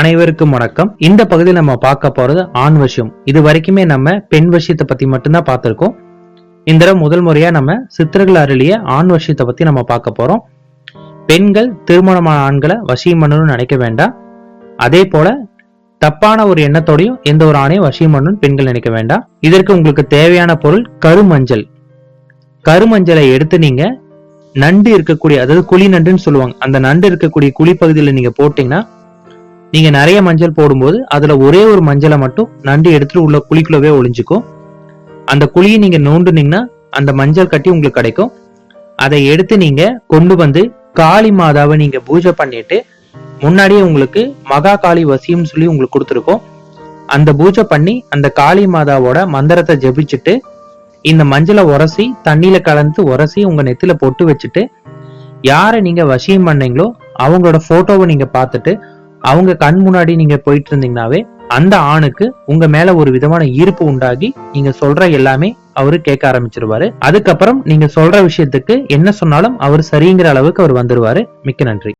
அனைவருக்கும் வணக்கம். இந்த பகுதியில் நம்ம பார்க்க போறது ஆண் விஷயம் இது வரைக்குமே நம்ம பெண் விஷயத்தை பத்தி மட்டும்தான் பார்த்திருக்கோம். இந்த தடவை முதல் முறையா நம்ம சித்திரர்கள் அருளிய ஆண் விஷயத்தை பத்தி நம்ம பார்க்க போறோம். பெண்கள் திருமணமான ஆண்களை வசியம் பண்ணணும்னு நினைக்க வேண்டாம். அதே போல தப்பான ஒரு எண்ணத்தோடையும் எந்த ஒரு ஆணையும் வசியம் பண்ணணும்னு பெண்கள் நினைக்க வேண்டாம். இதற்கு உங்களுக்கு தேவையான பொருள் கருமஞ்சள். கருமஞ்சளை எடுத்து நீங்க நண்டு இருக்கக்கூடிய அதாவது குழி நண்டுன்னு சொல்லுவாங்க. அந்த நண்டு இருக்கக்கூடிய குழி பகுதியில் நீங்க போட்டீங்கன்னா நீங்க நிறைய மஞ்சள் போடும்போது அதுல ஒரே ஒரு மஞ்சளை மட்டும் நண்டு எடுத்துட்டு உள்ள குழிக்குள்ளவே ஒளிஞ்சுக்கும். அந்த குழியை நீங்க நோண்டுனீங்கன்னா அந்த மஞ்சள் கட்டி உங்களுக்கு கிடைக்கும். அதை எடுத்து நீங்க கொண்டு வந்து காளி மாதாவை நீங்க பூஜை பண்ணிட்டு முன்னாடியே உங்களுக்கு மகா காளி வசியம்னு சொல்லி உங்களுக்கு கொடுத்துருக்கோம். அந்த பூஜை பண்ணி அந்த காளி மாதாவோட மந்திரத்தை ஜபிச்சுட்டு இந்த மஞ்சளை உரசி தண்ணியில கலந்து உரசி உங்க நெத்தில பொட்டு வச்சுட்டு யாரை நீங்க வசியம் பண்ணீங்களோ அவங்களோட போட்டோவை நீங்க பார்த்துட்டு அவங்க கண் முன்னாடி நீங்க போயிட்டு இருந்தீங்கன்னாவே அந்த ஆணுக்கு உங்க மேல ஒரு விதமான ஈர்ப்பு உண்டாகி நீங்க சொல்ற எல்லாமே அவரு கேட்க ஆரம்பிச்சிருவாரு. அதுக்கப்புறம் நீங்க சொல்ற விஷயத்துக்கு என்ன சொன்னாலும் அவர் சரிங்கிற அளவுக்கு அவர் வந்துருவாரு. மிக்க நன்றி.